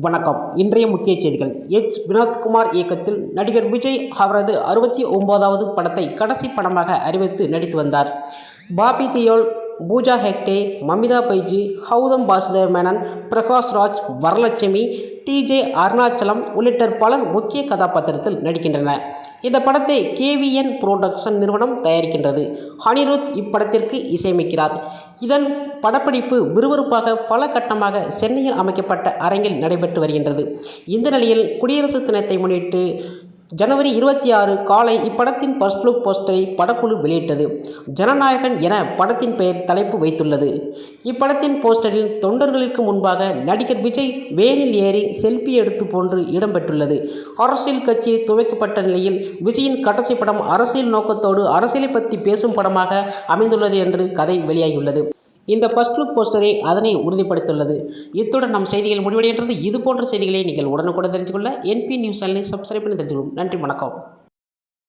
வணக்கம். இன்றைய முக்கிய செய்திகள். எச். வினோத்குமார் இயக்கத்தில் நடிகர் விஜய் அவரது அறுபத்தி ஒன்பதாவது படத்தை கடைசி படமாக அறிவித்து நடித்து வந்தார். பாபி தியோல் பூஜா ஹெக்டே மமிதா பைஜி ஹவுதம் பாசுதேவ் மேனன் பிரகாஷ் ராஜ் வரலட்சுமி டிஜே அருணாச்சலம் உள்ளிட்ட பலர் முக்கிய கதாபாத்திரத்தில் நடிக்கின்றனர் இந்த படத்தை கேவிஎன் புரோடக்ஷன் நிறுவனம் தயாரிக்கின்றது. அனிருத் இப்படத்திற்கு இசையமைக்கிறார். இதன் படப்பிடிப்பு விறுவிறுப்பாக பல கட்டமாக சென்னையில் அமைக்கப்பட்ட அரங்கில் நடைபெற்று வருகின்றது. இந்த நிலையில் குடியரசு தினத்தை முன்னிட்டு ஜனவரி இருபத்தி ஆறு காலை இப்படத்தின் ஃபர்ஸ்ட் லுக் போஸ்டரை படக்குழு வெளியிட்டது. ஜனநாயகன் என படத்தின் பெயர் தலைப்பு வைத்துள்ளது. இப்படத்தின் போஸ்டரில் தொண்டர்களுக்கு முன்பாக நடிகர் விஜய் வேனில் ஏறி செல்ஃபி எடுத்து போன்று இடம்பெற்றுள்ளது. அரசியல் கட்சி துவைக்கப்பட்ட நிலையில் விஜயின் கடைசி படம் அரசியல் நோக்கத்தோடு அரசியலை பற்றி பேசும் படமாக அமைந்துள்ளது என்று கதை வெளியாகியுள்ளது. இந்த ஃபர்ஸ்ட் லுக் போஸ்டரை அதனை உறுதிப்படுத்தியுள்ளது. இத்துடன் நம் செய்திகள் முடிவடைகின்றது. இது போன்ற செய்திகளை நீங்கள் உடனுக்குடன் தெரிந்து கொள்ள என்பி நியூஸ் சேனலை சப்ஸ்கிரைப் பண்ணி தெரிஞ்சுக்கொள்ளும் நன்றி வணக்கம்.